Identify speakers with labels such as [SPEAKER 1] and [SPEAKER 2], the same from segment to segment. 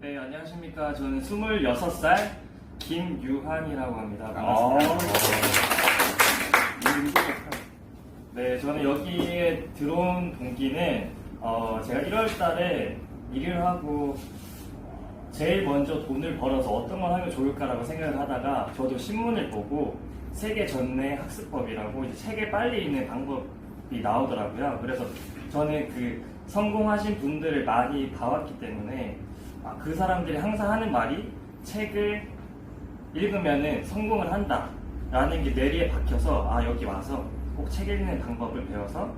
[SPEAKER 1] 네, 안녕하십니까. 저는 26살 김유한이라고 합니다.
[SPEAKER 2] 아.
[SPEAKER 1] 반갑습니다. 네, 저는 여기에 들어온 동기는 어, 제가 1월 달에 일을 하고 제일 먼저 돈을 벌어서 어떤 걸 하면 좋을까라고 생각을 하다가 저도 신문을 보고 세계 전내 학습법이라고 이제 책에 빨리 읽는 방법이 나오더라고요. 그래서 저는 그 성공하신 분들을 많이 봐왔기 때문에 아, 그 사람들이 항상 하는 말이 책을 읽으면은 성공을 한다 라는 게 뇌리에 박혀서 아 여기 와서 꼭 책 읽는 방법을 배워서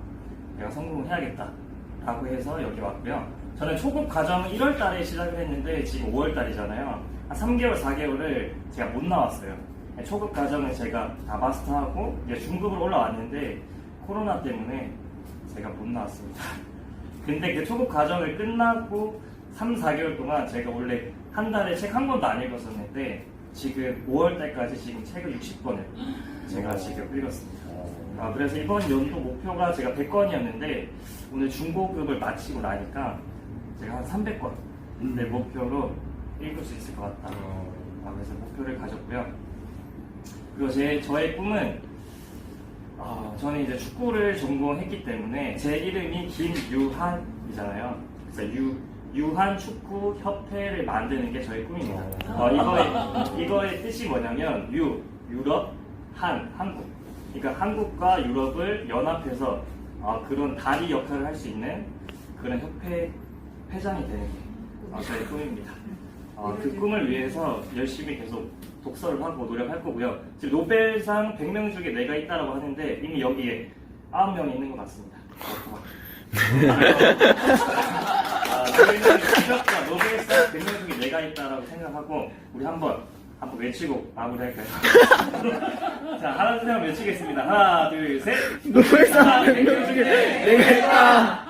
[SPEAKER 1] 내가 성공을 해야겠다 라고 해서 여기 왔고요. 저는 초급 과정은 1월 달에 시작을 했는데 지금 5월 달이잖아요. 한 3개월, 4개월을 제가 못 나왔어요. 초급 과정은 제가 다 마스터하고 이제 중급으로 올라왔는데 코로나 때문에 제가 못 나왔습니다. 근데 그 초급 과정을 끝나고 3, 4개월 동안 제가 원래 한 달에 책 한 권도 안 읽었었는데 지금 5월 달까지 지금 책을 60권을 제가 지금 읽었습니다. 아, 그래서 이번 연도 목표가 제가 100권이었는데 오늘 중고급을 마치고 나니까 제가 한 300권 의 목표로 읽을 수 있을 것 같다. 아, 그래서 목표를 가졌고요. 그리고 제 저의 꿈은 아, 저는 이제 축구를 전공했기 때문에 제 이름이 김유한이잖아요. 그래서 유 유한 축구 협회를 만드는 게 저의 꿈입니다. 어, 이거의 이거의 뜻이 뭐냐면 유 유럽 한 한국. 그러니까 한국과 유럽을 연합해서 어, 그런 다리 역할을 할 수 있는 그런 협회 회장이 되는 게 어, 저의 꿈입니다. 어, 그 꿈을 위해서 열심히 계속 독서를 하고 노력할 거고요. 지금 노벨상 100명 중에 내가 있다라고 하는데 이미 여기에 9명이 있는 것 같습니다. 아, 저희는 기적과 노벨상 100명 중에 내가 있다라고 생각하고 우리 한번 한번 외치고 마무리할까요? 자, 하나 둘셋 외치겠습니다. 하나 둘 셋.
[SPEAKER 3] 노벨상 100명 중에 내가 있다.